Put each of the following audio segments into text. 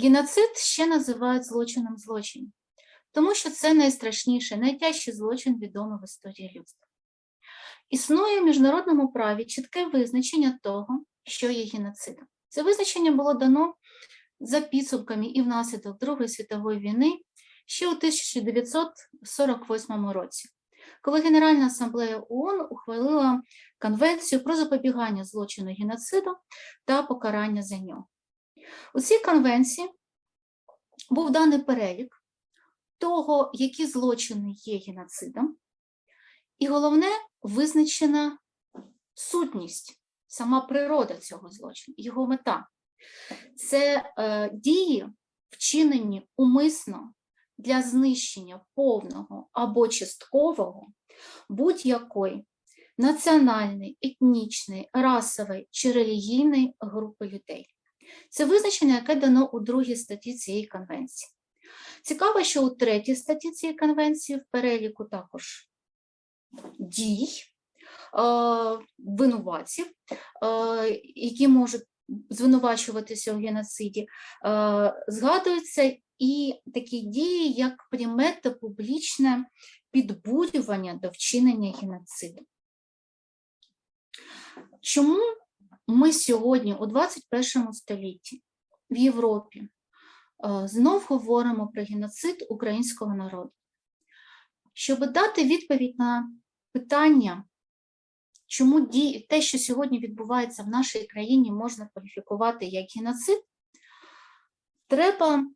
Геноцид ще називають злочином злочинів, тому що це найстрашніший, найтяжчий злочин відомий в історії людства. Існує в міжнародному праві чітке визначення того, що є геноцидом. Це визначення було дано за підсумками і внаслідок Другої світової війни ще у 1948 році, коли Генеральна асамблея ООН ухвалила Конвенцію про запобігання злочину геноциду та покарання за нього. У цій конвенції був даний перелік того, які злочини є геноцидом, і головне визначена сутність, сама природа цього злочину, його мета. Це е, дії, вчинені умисно для знищення повного або часткового будь-якої національної, етнічної, расової чи релігійної групи людей. Це визначення, яке дано у другій статті цієї конвенції. Цікаво, що у третій статті цієї конвенції в переліку також дій е, винуватців, е, які можуть звинувачуватися у геноциді, е, згадуються і такі дії, як пряме та публічне підбурювання до вчинення геноциду. Чому ми сьогодні, у 21 столітті, в Європі, е, знов говоримо про геноцид українського народу? Щоб дати відповідь на питання, чому те, що сьогодні відбувається в нашій країні, можна кваліфікувати як геноцид, треба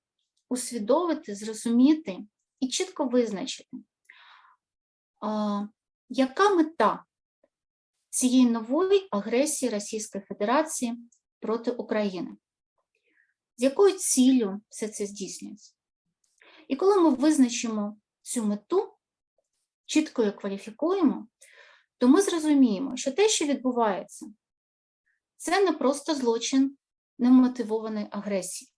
усвідомити, зрозуміти і чітко визначити, яка мета цієї нової агресії Російської Федерації проти України, з якою ціллю все це здійснюється. І коли ми визначимо цю мету, чітко її кваліфікуємо, то ми зрозуміємо, що те, що відбувається, це не просто злочин немотивованої агресії.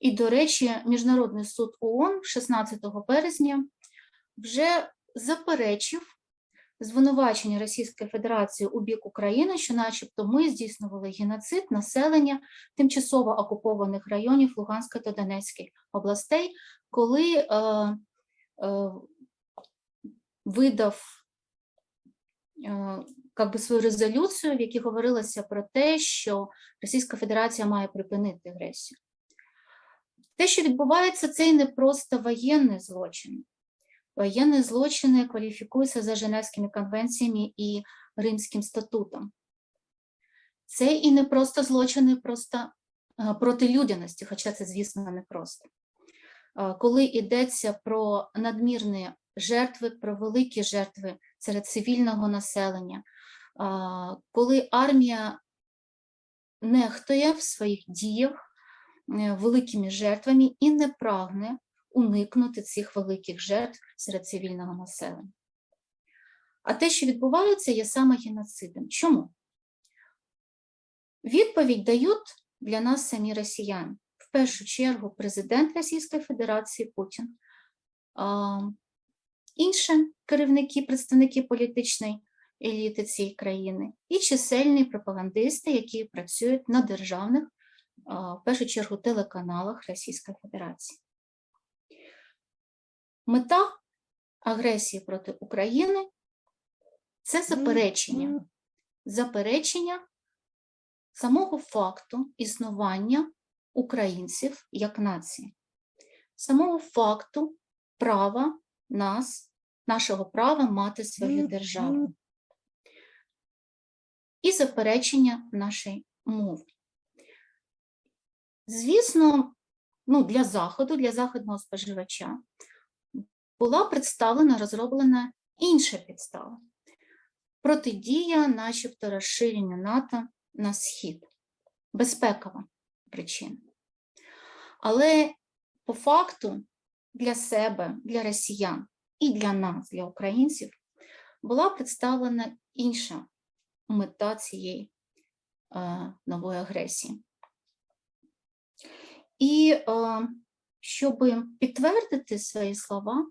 І, до речі, Міжнародний суд ООН 16 березня вже заперечив звинувачення Російської Федерації у бік України, що начебто ми здійснювали геноцид населення тимчасово окупованих районів Луганської та Донецької областей, коли е, е, видав е, как би свою резолюцію, в якій говорилося про те, що Російська Федерація має припинити агресію. Те, що відбувається, це і не просто воєнний злочин. Воєнні злочини кваліфікуються за Женевськими конвенціями і Римським статутом. Це і не просто злочини просто е, проти людяності, хоча це, звісно, не просто. Е, Коли йдеться про надмірні жертви, про великі жертви серед цивільного населення, е, коли армія нехтує в своїх діях великими жертвами і не прагне уникнути цих великих жертв серед цивільного населення. А те, що відбувається, є саме геноцидом. Чому? Відповідь дають для нас самі росіяни. В першу чергу президент Російської Федерації Путін, інші керівники, представники політичної еліти цієї країни і чисельні пропагандисти, які працюють на державних, в першу чергу, телеканалах Російської Федерації. Мета агресії проти України це заперечення, заперечення самого факту існування українців як нації, самого факту права нас, нашого права мати свою державу. І заперечення нашої мови. Звісно, ну, для заходу, для західного споживача була представлена, розроблена інша підстава протидія, начебто розширення НАТО на схід, безпекова причина. Але по факту для себе, для росіян і для нас, для українців, була представлена інша мета цієї е, нової агресії. І е, щоб підтвердити свої слова,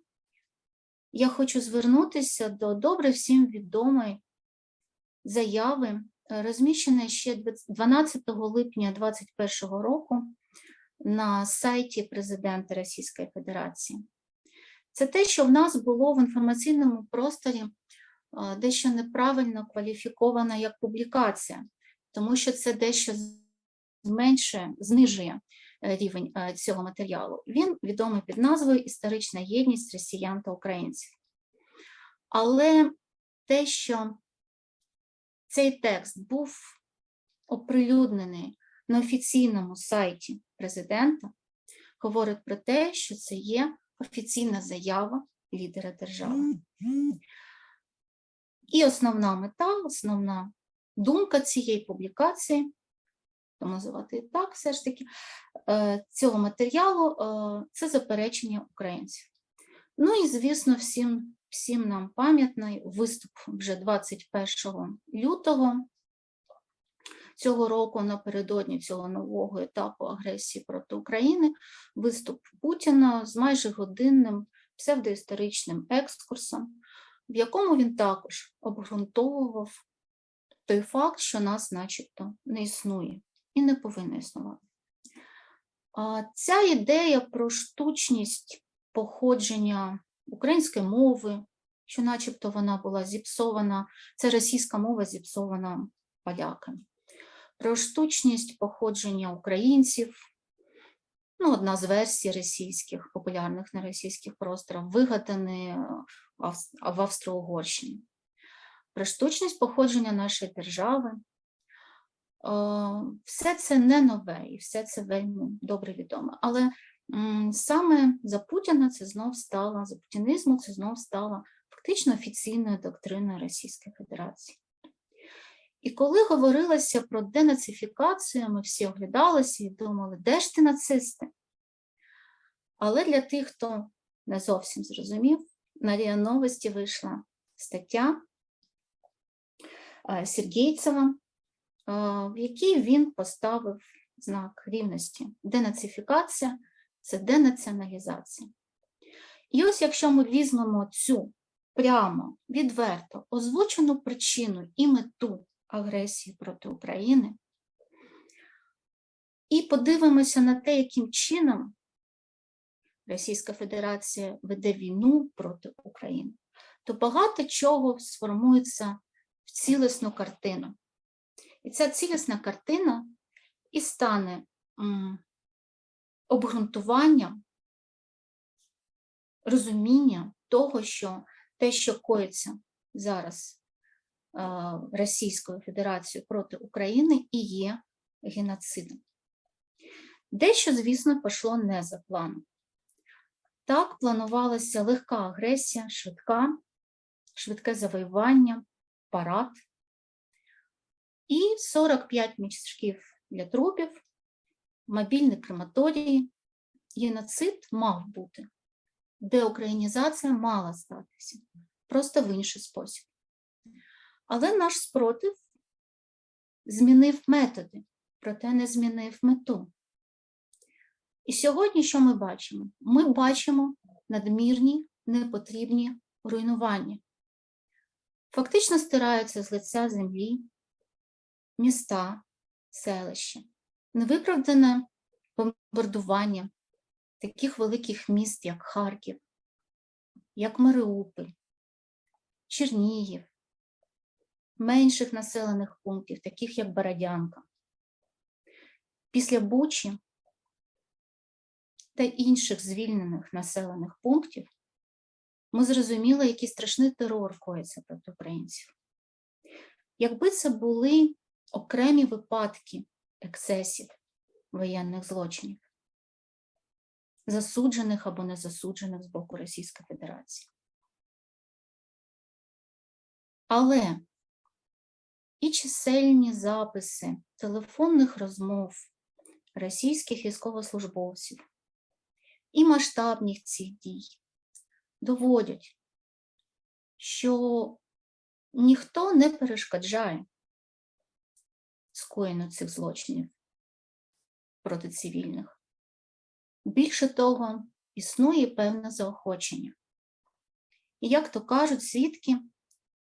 я хочу звернутися до добре всім відомої заяви е, розміщене ще 12 липня 2021 року на сайті президента Російської Федерації. Це те, що в нас було в інформаційному просторі е, дещо неправильно кваліфіковано як публікація, тому що це дещо зменшує, знижує рівень е, цього матеріалу. Він відомий під назвою Історична єдність росіян та українців. Але те, що цей текст був оприлюднений на офіційному сайті президента, говорить про те, що це є офіційна заява лідера держави. І основна мета, основна думка цієї публікації, називати так, все ж таки, е, цього матеріалу е, це заперечення українців. Ну і, звісно, всім, всім нам пам'ятний виступ вже 21 лютого цього року, напередодні цього нового етапу агресії проти України, виступ Путіна з майже годинним псевдоісторичним екскурсом, в якому він також обґрунтовував той факт, що нас, начебто, не існує і не повинно існувати. Ця ідея про штучність походження української мови, що начебто вона була зіпсована, це російська мова зіпсована поляками, про штучність походження українців, ну, одна з версій російських, популярних на російських просторах, вигадані е, в Австро-Угорщині, про штучність походження нашої держави. Все це не нове і все це вельми добре відомо. Але саме за Путіна це знов стало, за путінізму це знов стало фактично офіційною доктриною Російської Федерації. І коли говорилося про денацифікацію, ми всі оглядалися і думали, де ж ти нацисти? Але для тих, хто не зовсім зрозумів, на РІА Новості вийшла стаття е, Сергійцева, в якій він поставив знак рівності. Денацифікація це денаціоналізація. І ось якщо ми візьмемо цю прямо, відверто озвучену причину і мету агресії проти України, і подивимося на те, яким чином Російська Федерація веде війну проти України, то багато чого сформується в цілісну картину. І ця цілісна картина і стане обґрунтуванням розуміння того, що те, що коїться зараз Російською Федерацією проти України, і є геноцидом. Дещо, звісно, пішло не за планом. Так планувалася легка агресія, швидка, швидке завоювання, парад і 45 мішків для трупів, мобільні крематорії. Геноцид мав бути, деукраїнізація мала статися, просто в інший спосіб. Але наш спротив змінив методи, проте не змінив мету. І сьогодні що ми бачимо? Ми бачимо надмірні, непотрібні руйнування. Фактично стираються з лиця землі, міста, селища, невиправдане бомбардування таких великих міст, як Харків, як Маріуполь, Чернігів, менших населених пунктів, таких як Бородянка. Після Бучі та інших звільнених населених пунктів ми зрозуміли, який страшний терор коїться проти українців. Якби це були окремі випадки ексцесів воєнних злочинів, засуджених або не засуджених з боку Російської Федерації. Але і чисельні записи телефонних розмов російських військовослужбовців і масштабність цих дій доводять, що ніхто не перешкоджає скоєнню цих злочинів проти цивільних. Більше того, існує певне заохочення. І, як то кажуть, свідки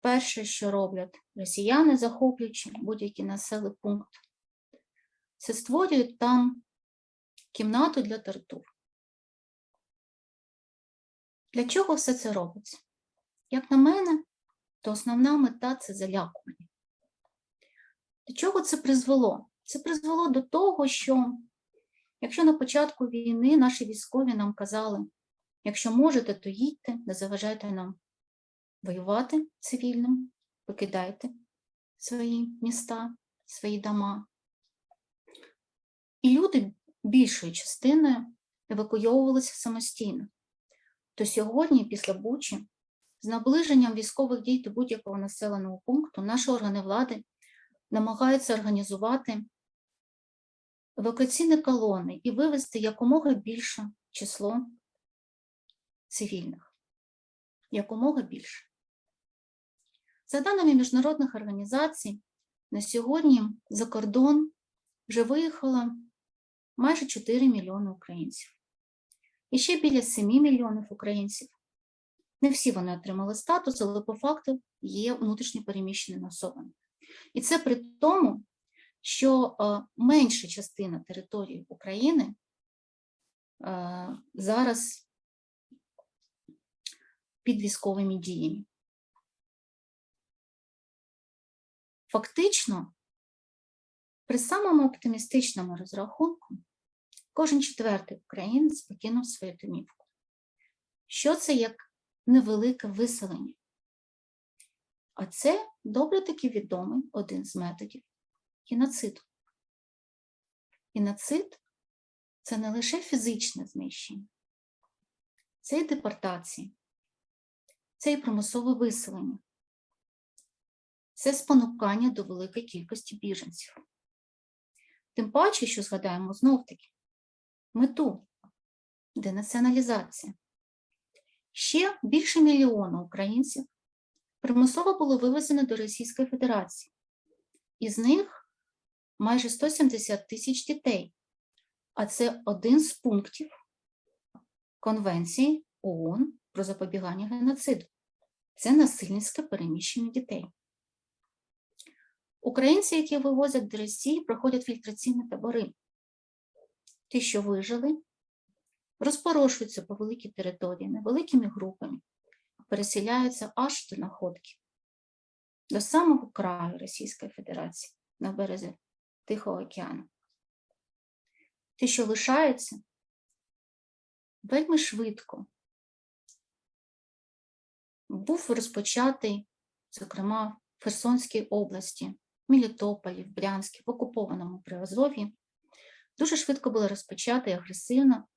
перше, що роблять росіяни, захоплюючи будь-який населений пункт, це створюють там кімнату для тортур. Для чого все це робиться? Як на мене, то основна мета це залякування. До чого це призвело? Це призвело до того, що якщо на початку війни наші військові нам казали, якщо можете, то їдьте, не заважайте нам воювати цивільним, покидайте свої міста, свої дома. І люди більшою частиною евакуйовувалися самостійно. То сьогодні, після Бучі, з наближенням військових дій до будь-якого населеного пункту, наші органи влади намагаються організувати евакуаційні колони і вивести якомога більше число цивільних. Якомога більше. За даними міжнародних організацій, на сьогодні за кордон вже виїхало майже 4 мільйони українців. І ще біля 7 мільйонів українців. Не всі вони отримали статус, але по факту є внутрішньо переміщеними особами. І це при тому, що е, менша частина території України е, зараз під військовими діями. Фактично, при самому оптимістичному розрахунку, кожен четвертий українець покинув свою домівку. Що це як невелике виселення? А це добре таки відомий один з методів геноциду. Геноцид це не лише фізичне знищення, це і депортація, це і примусове виселення, це спонукання до великої кількості біженців. Тим паче, що згадаємо знов-таки мету денаціоналізація. Ще більше мільйона українців примусово було вивезено до Російської Федерації, із них майже 170 тисяч дітей, а це один з пунктів Конвенції ООН про запобігання геноциду. Це насильницьке переміщення дітей. Українці, які вивозять до Росії, проходять фільтраційні табори. Ті, що вижили, розпорошуються по великій території невеликими групами, переселяються аж до находки, до самого краю Російської Федерації на березі Тихого океану. Ті, що лишаються, вельми швидко був розпочатий, зокрема, в Херсонській області, Мелітополі, в Брянській, в окупованому Приазов'ї, дуже швидко були розпочати агресивно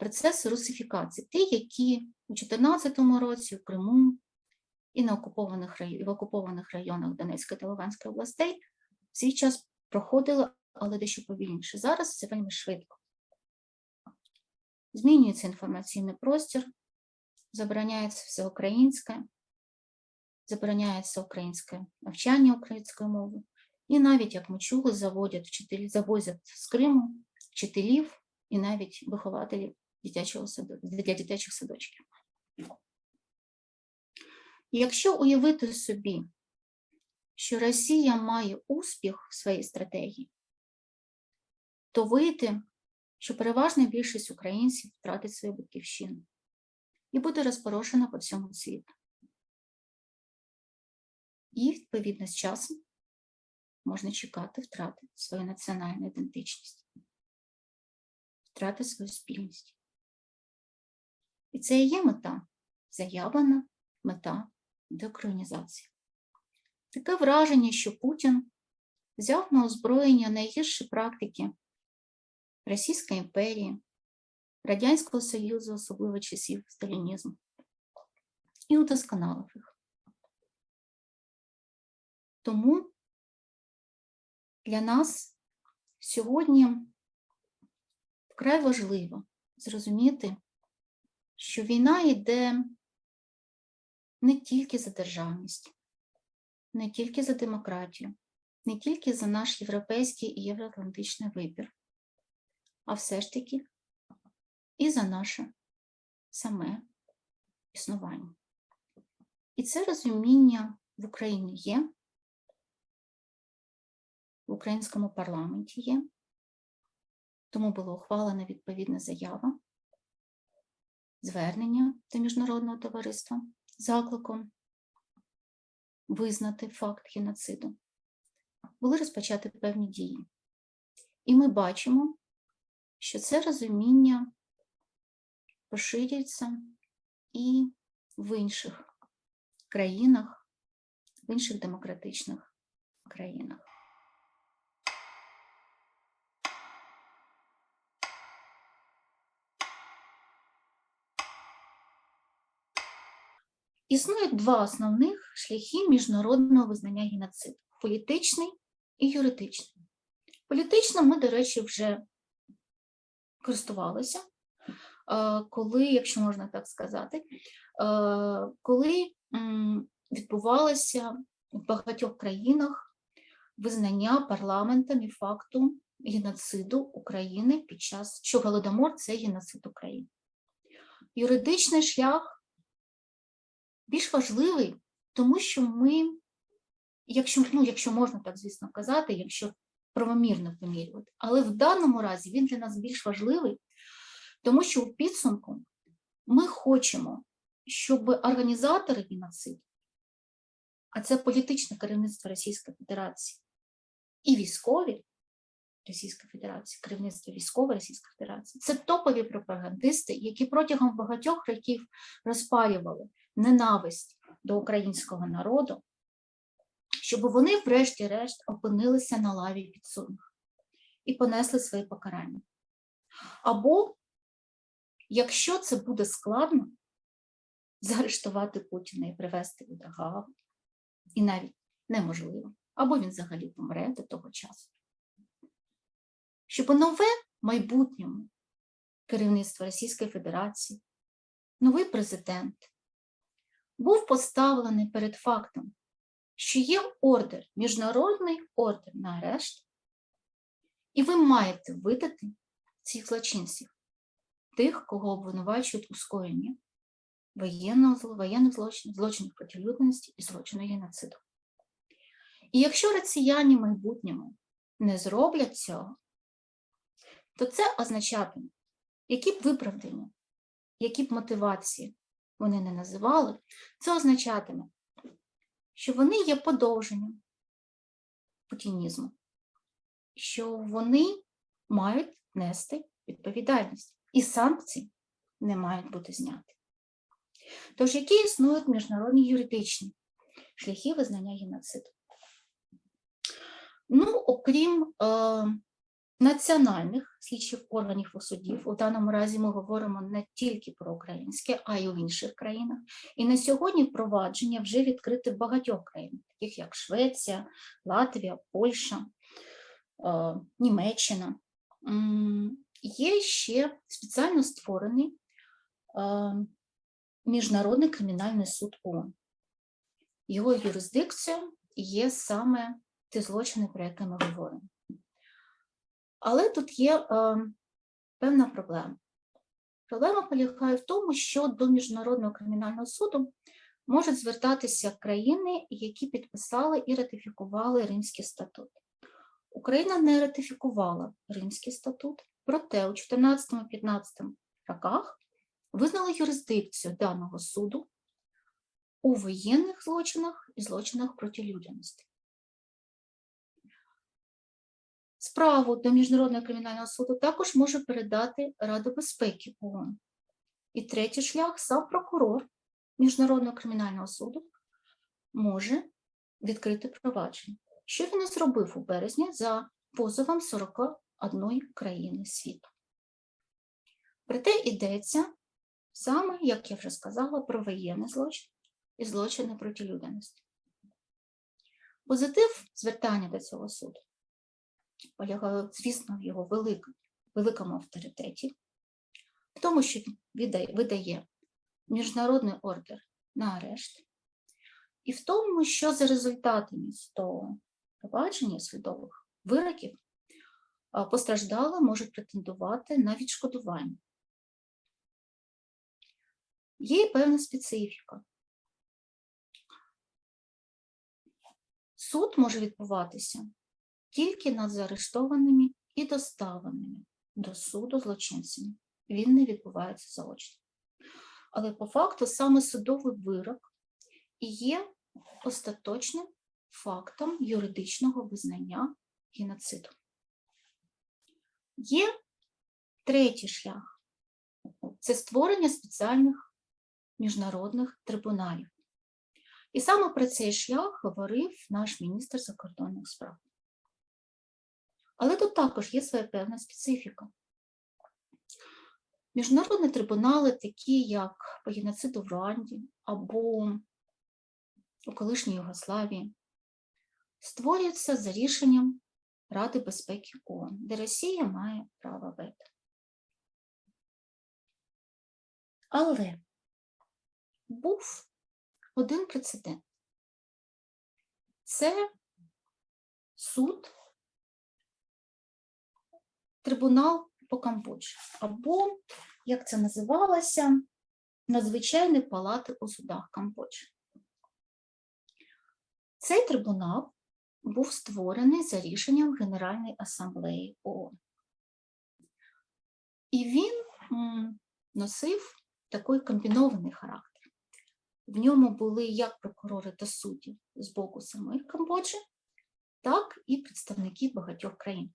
процес русифікації, ті, які у 2014 році в Криму і на окупованих і в окупованих районах Донецької та Луганської областей в свій час проходили, але дещо повільніше. Зараз це вельми швидко. Змінюється інформаційний простір, забороняється все українське, забороняється українське навчання української мови. І навіть, як ми чули, заводять вчителі, завозять з Криму вчителів і навіть вихователів дитячого для дитячих садочків. Якщо уявити собі, що Росія має успіх в своїй стратегії, то вийти, що переважна більшість українців втратить свою батьківщину і буде розпорошена по всьому світу. І, відповідно, з часом можна чекати втрати свою національну ідентичність, втрати свою спільність. І це і є мета, заявлена мета деокронізації. Таке враження, що Путін взяв на озброєння найгірші практики Російської імперії, Радянського Союзу, особливо часів сталінізму, і удосконалив їх. Тому для нас сьогодні вкрай важливо зрозуміти, що війна йде не тільки за державність, не тільки за демократію, не тільки за наш європейський і євроатлантичний вибір, а все ж таки і за наше саме існування. І це розуміння в Україні є, в українському парламенті є, тому була ухвалена відповідна заява, звернення до міжнародного товариства закликом визнати факт геноциду. Були розпочаті певні дії. І ми бачимо, що це розуміння поширюється і в інших країнах, в інших демократичних країнах. Існує два основних шляхи міжнародного визнання геноциду політичний і юридичний. Політично ми, до речі, вже користувалися, е, коли, якщо можна так сказати, е, коли відбувалося в багатьох країнах визнання парламентами факту геноциду України під час що Голодомор це геноцид України. Юридичний шлях більш важливий, тому що ми, якщо ну, якщо можна так, звісно, казати, якщо правомірно помірювати, але в даному разі він для нас більш важливий, тому що у підсумку ми хочемо, щоб організатори геноциду, а це політичне керівництво Російської Федерації і військові Російської Федерації, керівництво військової Російської Федерації, це топові пропагандисти, які протягом багатьох років розпалювали ненависть до українського народу, щоб вони, врешті-решт, опинилися на лаві підсудних і понесли свої покарання. Або, якщо це буде складно, заарештувати Путіна і привезти у Дагаву, і навіть неможливо, або він взагалі помре до того часу. Щоб нове майбутньому керівництво Російської Федерації, новий президент був поставлений перед фактом, що є ордер, міжнародний ордер на арешт, і ви маєте видати цих злочинців, тих, кого обвинувачують у скоєнні воєнного, воєнних злочинів, злочинів проти людяності і злочину геноциду. І якщо росіяни в майбутньому не зроблять цього, то це означатиме, які б виправдання, які б мотивації вони не називали, це означатиме, що вони є подовженням путінізму, що вони мають нести відповідальність, і санкції не мають бути зняті. Тож, які існують міжнародні юридичні шляхи визнання геноциду? Ну, окрім е, національних слідчих органів у судів. У даному разі ми говоримо не тільки про українське, а й у інших країнах. І на сьогодні впровадження вже відкрите в багатьох країнах, таких як Швеція, Латвія, Польща, е, Німеччина. Є ще спеціально створений е, Міжнародний кримінальний суд ООН. Його юрисдикція є саме ті злочини, про які ми говоримо. Але тут є е, певна проблема. Проблема полягає в тому, що до Міжнародного кримінального суду можуть звертатися країни, які підписали і ратифікували Римський статут. Україна не ратифікувала Римський статут, проте у 14-15 роках визнала юрисдикцію даного суду у воєнних злочинах і злочинах проти людяності. Справу до Міжнародного кримінального суду також може передати Рада безпеки ООН. І третій шлях сам прокурор Міжнародного кримінального суду може відкрити провадження. Що він зробив у березні за позовом 41 країни світу. Проте йдеться саме, як я вже сказала, про воєнний злочин і злочини проти людяності. Позитив звертання до цього суду полягає, звісно, в його велик, великому авторитеті, в тому, що видає, видає міжнародний ордер на арешт, і в тому, що за результатами того провадження судових вироків постраждали можуть претендувати на відшкодування. Є певна специфіка. суд може відбуватися тільки над заарештованими і доставленими до суду злочинцями. Він не відбувається заочно. Але по факту саме судовий вирок і є остаточним фактом юридичного визнання геноциду. Є третій шлях це створення спеціальних міжнародних трибуналів. І саме про цей шлях говорив наш міністр закордонних справ. Але тут також є своя певна специфіка. Міжнародні трибунали, такі як по геноциду в Руанді або у колишній Югославії, створюються за рішенням Ради безпеки ООН, де Росія має право вето. Але був один прецедент. Це суд, трибунал по Камбоджі, або, як це називалося, надзвичайні палати у судах Камбоджі. Цей трибунал був створений за рішенням Генеральної асамблеї ООН. І він носив такий комбінований характер. В ньому були як прокурори та судді з боку самих Камбоджі, так і представники багатьох країн,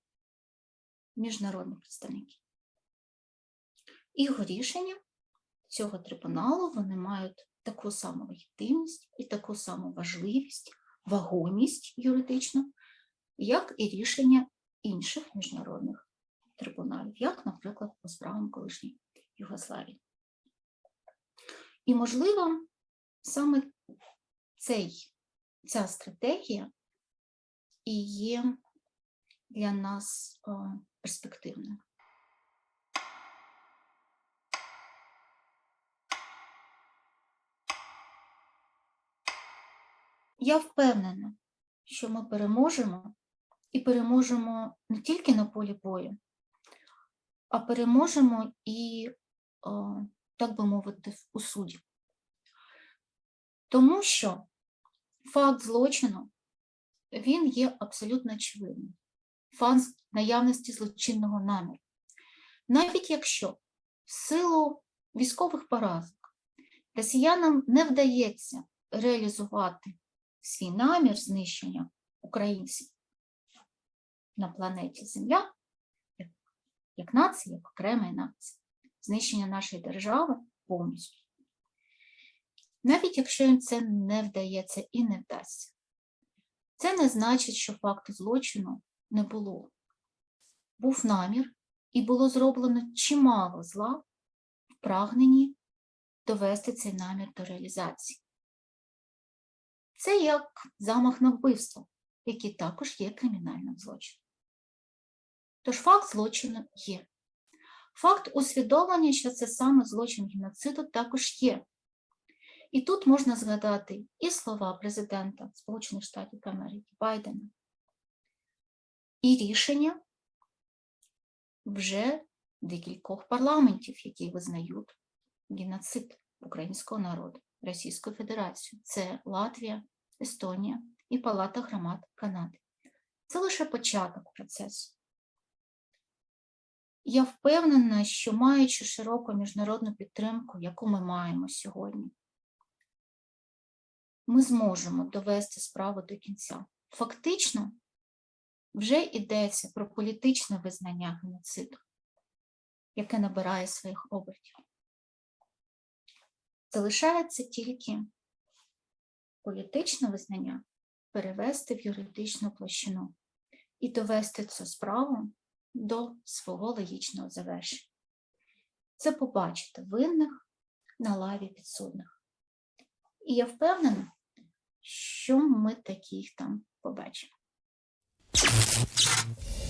міжнародні представники. Його рішення цього трибуналу вони мають таку саму легітимність і таку саму важливість, вагомість юридичну, як і рішення інших міжнародних трибуналів, як, наприклад, по справам колишньої Югославії. І, можливо, саме цей, ця стратегія і є для нас е, перспективною. Я впевнена, що ми переможемо і переможемо не тільки на полі бою, а переможемо і, так би мовити, у суді. Тому що факт злочину він є абсолютно очевидним. Факт наявності злочинного наміру. Навіть якщо в силу військових поразок росіянам не вдається реалізувати свій намір знищення українців на планеті Земля, як, нації, як окрема нація, знищення нашої держави повністю. Навіть якщо їм це не вдається і не вдасться, це не значить, що факту злочину не було. Був намір, і було зроблено чимало зла в прагненні довести цей намір до реалізації. Це як замах на вбивство, який також є кримінальним злочином. Тож факт злочину є. Факт усвідомлення, що це саме злочин геноциду, також є. І тут можна згадати і слова президента Сполучених Штатів Америки Байдена, і рішення вже декількох парламентів, які визнають геноцид українського народу, Російської Федерації. Це Латвія, Естонія і Палата громад Канади. Це лише початок процесу. Я впевнена, що маючи широку міжнародну підтримку, яку ми маємо сьогодні, ми зможемо довести справу до кінця. Фактично, вже йдеться про політичне визнання геноциду, яке набирає своїх обертів. Залишається тільки політичне визнання перевести в юридичну площину і довести цю справу до свого логічного завершення. Це побачити винних на лаві підсудних. І я впевнена, що ми таких там побачимо. あっ。